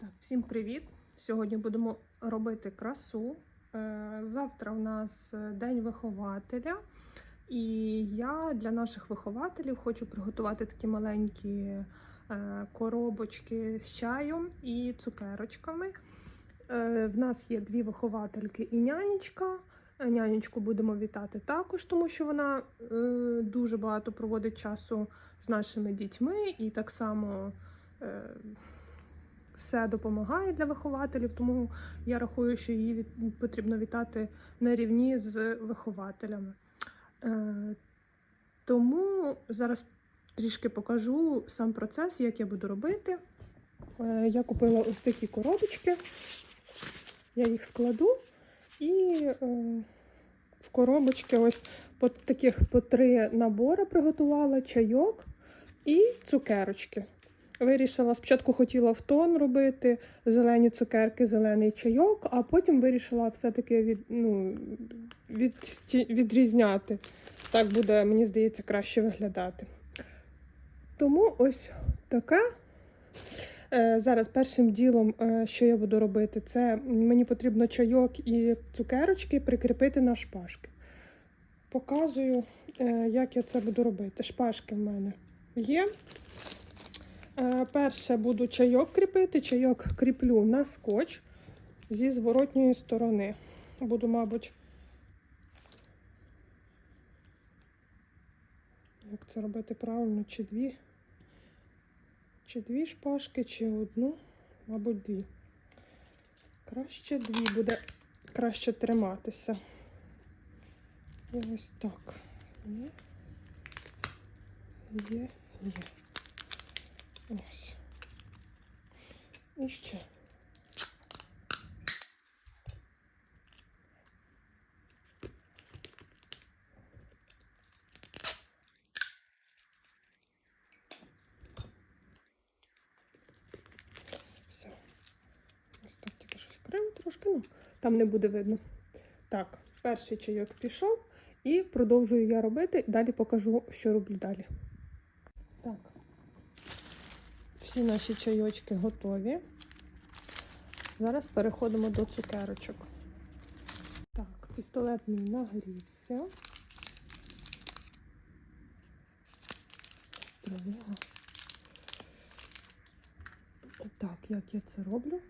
Так, всім привіт! Сьогодні будемо робити красу. Е, Завтра у нас е, день вихователя, і я для наших вихователів хочу приготувати такі маленькі е, коробочки з чаєм і цукерочками. В нас є дві виховательки і нянечка. Нянечку будемо вітати також, тому що вона дуже багато проводить часу з нашими дітьми і так само. Все допомагає для вихователів, тому я рахую, що її потрібно вітати на рівні з вихователями. Е, тому зараз трішки покажу сам процес, як я буду робити. Е, я купила ось такі коробочки, я їх складу і е, в коробочки ось по таких по три набори приготувала чайок і цукерочки. Вирішила, спочатку хотіла в тон робити зелені цукерки, зелений чайок, а потім вирішила все-таки від, ну, від, відрізняти. Так буде, мені здається, краще виглядати. Тому ось таке. Е, Зараз першим ділом, е, що я буду робити, це мені потрібно чайок і цукерочки прикріпити на шпажки. Показую, е, як я це буду робити. Шпажки в мене є. Е, Перше буду чайок кріпити. Чайок кріплю на скотч зі зворотньої сторони. Буду, мабуть, як це робити правильно, чи дві, чи дві шпажки, чи одну, мабуть, дві. Краще дві буде краще триматися. І ось так. Є. Є, є. Ось. І ще. Все. Ось так тільки щось криво трошки, ну, там не буде видно. Так, перший чайок пішов і продовжую я робити. Далі покажу, що роблю далі. Так, всі наші чайочки готові. Зараз переходимо до цукерочок. Так, пістолетний нагрівся. Строго. Так, як я це роблю?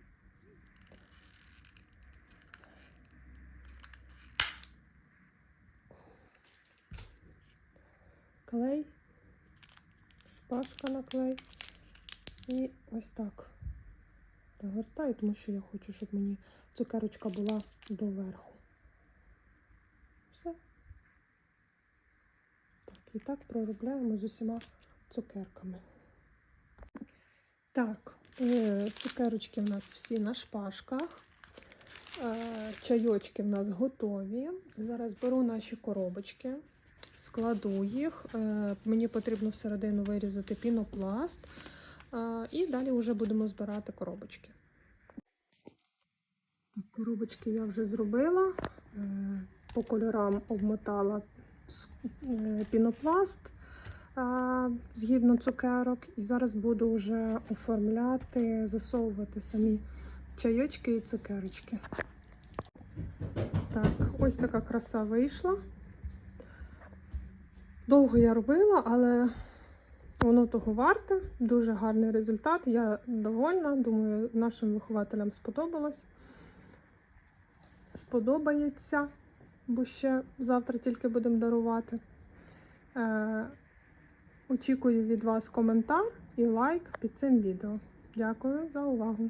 Клей, шпажка на клей. І ось так загортаю, тому що я хочу, щоб мені цукерочка була доверху. Все. Так, і так проробляємо з усіма цукерками. Так, е, цукерочки в нас всі на шпажках. Е, Чайочки в нас готові. Зараз беру наші коробочки, складу їх. Е, Мені потрібно всередину вирізати пінопласт. І далі вже будемо збирати коробочки. Так, коробочки я вже зробила. Е, По кольорам обмотала е, пінопласт згідно цукерок. І зараз буду вже оформляти, засовувати самі чайочки і цукерочки. Так, ось така краса вийшла. Довго я робила, але Воно того варте, дуже гарний результат. Я довольна. Думаю, нашим вихователям сподобалось. Сподобається, бо ще завтра тільки будемо дарувати. Е, очікую від вас коментар і лайк під цим відео. Дякую за увагу!